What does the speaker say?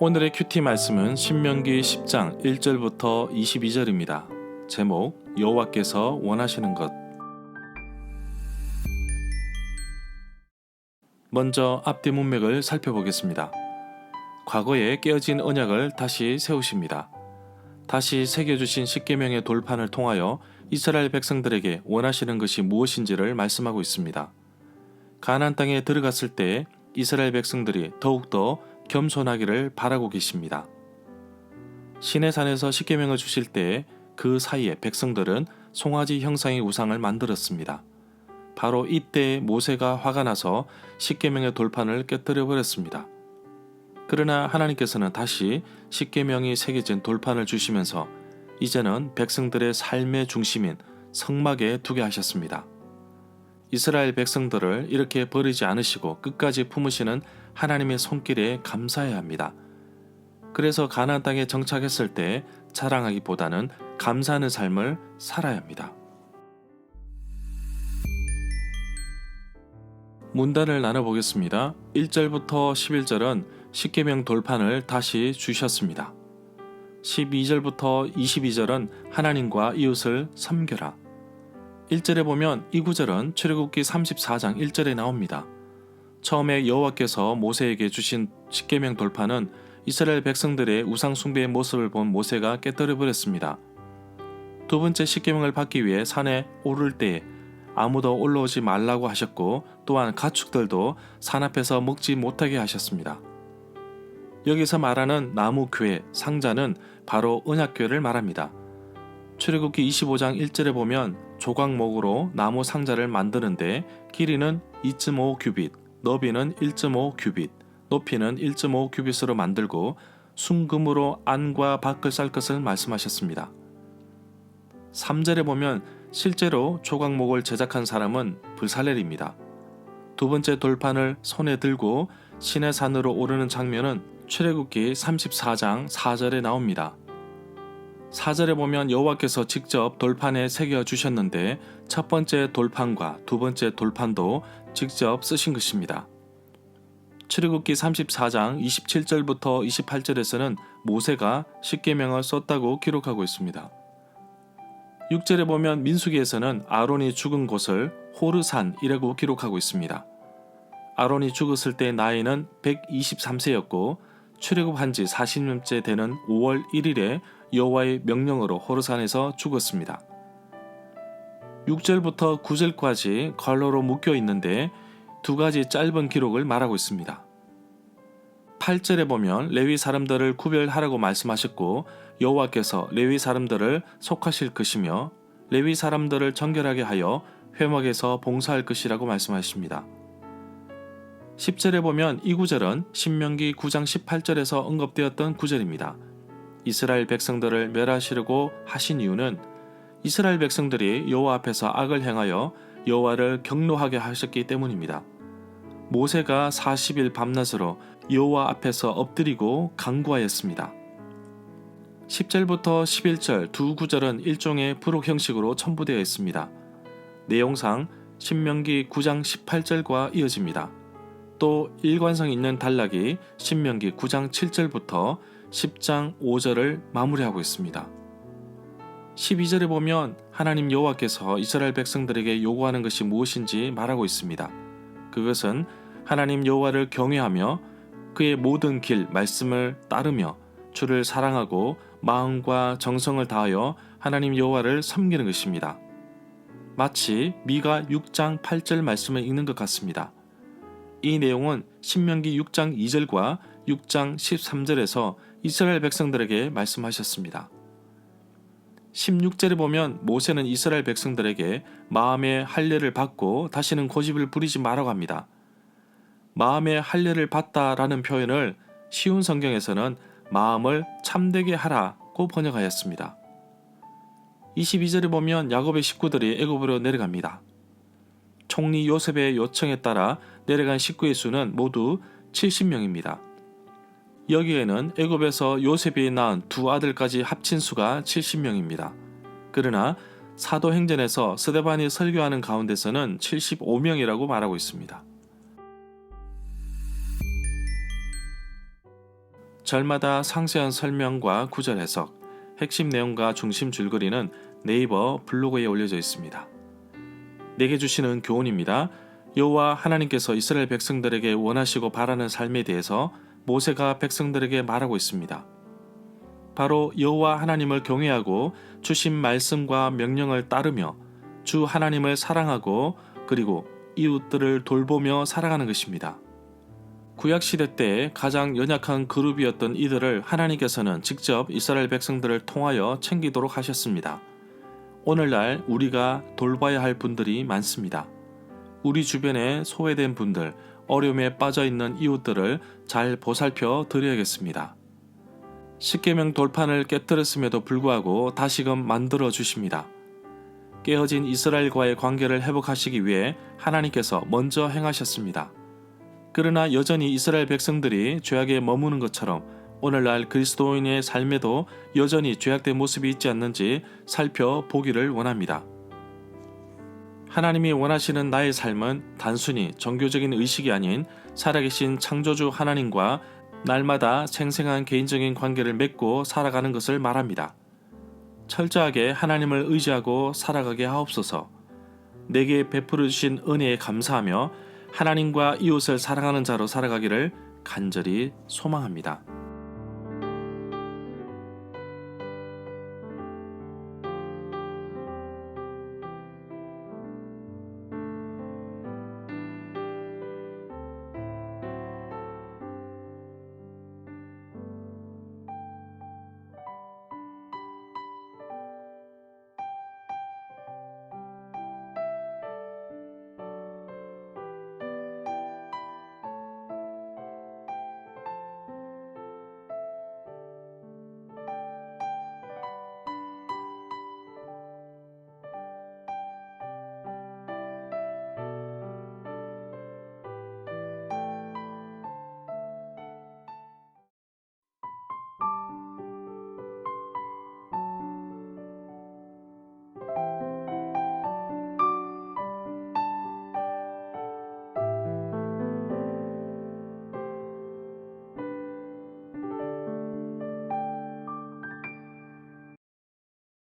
오늘의 큐티 말씀은 신명기 10장 1절부터 22절입니다. 제목 여호와께서 원하시는 것. 먼저 앞뒤 문맥을 살펴보겠습니다. 과거에 깨어진 언약을 다시 세우십니다. 다시 새겨주신 십계명의 돌판을 통하여 이스라엘 백성들에게 원하시는 것이 무엇인지를 말씀하고 있습니다. 가나안 땅에 들어갔을 때 이스라엘 백성들이 더욱더 겸손하기를 바라고 계십니다. 신의 산에서 십계명을 주실 때그 사이에 백성들은 송아지 형상의 우상을 만들었습니다. 바로 이때 모세가 화가 나서 십계명의 돌판을 깨뜨려 버렸습니다. 그러나 하나님께서는 다시 십계명이 새겨진 돌판을 주시면서 이제는 백성들의 삶의 중심인 성막에 두게 하셨습니다. 이스라엘 백성들을 이렇게 버리지 않으시고 끝까지 품으시는 하나님의 손길에 감사해야 합니다. 그래서 가나안 땅에 정착했을 때 자랑하기보다는 감사하는 삶을 살아야 합니다. 문단을 나눠보겠습니다. 1절부터 11절은 십계명 돌판을 다시 주셨습니다. 12절부터 22절은 하나님과 이웃을 섬겨라. 1절에 보면 이 구절은 출애굽기 34장 1절에 나옵니다. 처음에 여호와께서 모세에게 주신 십계명 돌판은 이스라엘 백성들의 우상 숭배의 모습을 본 모세가 깨뜨려 버렸습니다. 두 번째 십계명을 받기 위해 산에 오를 때 아무도 올라오지 말라고 하셨고 또한 가축들도 산 앞에서 먹지 못하게 하셨습니다. 여기서 말하는 나무 교회 상자는 바로 언약교회를 말합니다. 출애굽기 25장 1절에 보면 조각목으로 나무 상자를 만드는데 길이는 2.5 규빗, 너비는 1.5 규빗, 높이는 1.5 규빗으로 만들고 순금으로 안과 밖을 쌀 것을 말씀하셨습니다. 3절에 보면 실제로 조각목을 제작한 사람은 불살렐입니다. 두 번째 돌판을 손에 들고 신의 산으로 오르는 장면은 출애굽기 34장 4절에 나옵니다. 4절에 보면 여호와께서 직접 돌판에 새겨 주셨는데 첫 번째 돌판과 두 번째 돌판도 직접 쓰신 것입니다. 출애굽기 34장 27절부터 28절에서는 모세가 십계명을 썼다고 기록하고 있습니다. 6절에 보면 민수기에서는 아론이 죽은 곳을 호르산이라고 기록하고 있습니다. 아론이 죽었을 때 나이는 123세였고 출애굽한 지 40년째 되는 5월 1일에 여호와의 명령으로 호르산에서 죽었습니다. 6절부터 9절까지 걸로로 묶여 있는데 두 가지 짧은 기록을 말하고 있습니다. 8절에 보면 레위 사람들을 구별하라고 말씀하셨고 여호와께서 레위 사람들을 속하실 것이며 레위 사람들을 정결하게 하여 회막에서 봉사할 것이라고 말씀하십니다. 10절에 보면 이 구절은 신명기 9장 18절에서 언급되었던 구절입니다. 이스라엘 백성들을 멸하시려고 하신 이유는 이스라엘 백성들이 여호와 앞에서 악을 행하여 여호와를 경노하게 하셨기 때문입니다. 모세가 40일 밤낮으로 여호와 앞에서 엎드리고 강구하였습니다. 10절부터 11절 두 구절은 일종의 부록 형식으로 첨부되어 있습니다. 내용상 신명기 9장 18절과 이어집니다. 또 일관성 있는 단락이 신명기 9장 7절부터 10장 5절을 마무리하고 있습니다. 12절에 보면 하나님 여호와께서 이스라엘 백성들에게 요구하는 것이 무엇인지 말하고 있습니다. 그것은 하나님 여호와를 경외하며 그의 모든 길 말씀을 따르며 주를 사랑하고 마음과 정성을 다하여 하나님 여호와를 섬기는 것입니다. 마치 미가 6장 8절 말씀을 읽는 것 같습니다. 이 내용은 신명기 6장 2절과 6장 13절에서 이스라엘 백성들에게 말씀하셨습니다. 16절에 보면 모세는 이스라엘 백성들에게 마음의 할례를 받고 다시는 고집을 부리지 말라고 합니다. 마음의 할례를 받다라는 표현을 쉬운 성경에서는 마음을 참되게 하라고 번역하였습니다. 22절에 보면 야곱의 식구들이 애굽으로 내려갑니다. 총리 요셉의 요청에 따라 내려간 식구의 수는 모두 70명입니다. 여기에는 애굽에서 요셉이 낳은 두 아들까지 합친 수가 70명입니다. 그러나 사도행전에서 스데반이 설교하는 가운데서는 75명이라고 말하고 있습니다. 절마다 상세한 설명과 구절 해석, 핵심 내용과 중심 줄거리는 네이버 블로그에 올려져 있습니다. 내게 주시는 교훈입니다. 여호와 하나님께서 이스라엘 백성들에게 원하시고 바라는 삶에 대해서 모세가 백성들에게 말하고 있습니다. 바로 여호와 하나님을 경외하고 주신 말씀과 명령을 따르며 주 하나님을 사랑하고 그리고 이웃들을 돌보며 살아가는 것입니다. 구약 시대 때 가장 연약한 그룹이었던 이들을 하나님께서는 직접 이스라엘 백성들을 통하여 챙기도록 하셨습니다. 오늘날 우리가 돌봐야 할 분들이 많습니다. 우리 주변에 소외된 분들, 어려움에 빠져 있는 이웃들을 잘 보살펴 드려야겠습니다. 십계명 돌판을 깨뜨렸음에도 불구하고 다시금 만들어 주십니다. 깨어진 이스라엘과의 관계를 회복하시기 위해 하나님께서 먼저 행하셨습니다. 그러나 여전히 이스라엘 백성들이 죄악에 머무는 것처럼 오늘날 그리스도인의 삶에도 여전히 죄악된 모습이 있지 않는지 살펴보기를 원합니다. 하나님이 원하시는 나의 삶은 단순히 종교적인 의식이 아닌 살아계신 창조주 하나님과 날마다 생생한 개인적인 관계를 맺고 살아가는 것을 말합니다. 철저하게 하나님을 의지하고 살아가게 하옵소서. 내게 베풀어 주신 은혜에 감사하며 하나님과 이웃을 사랑하는 자로 살아가기를 간절히 소망합니다.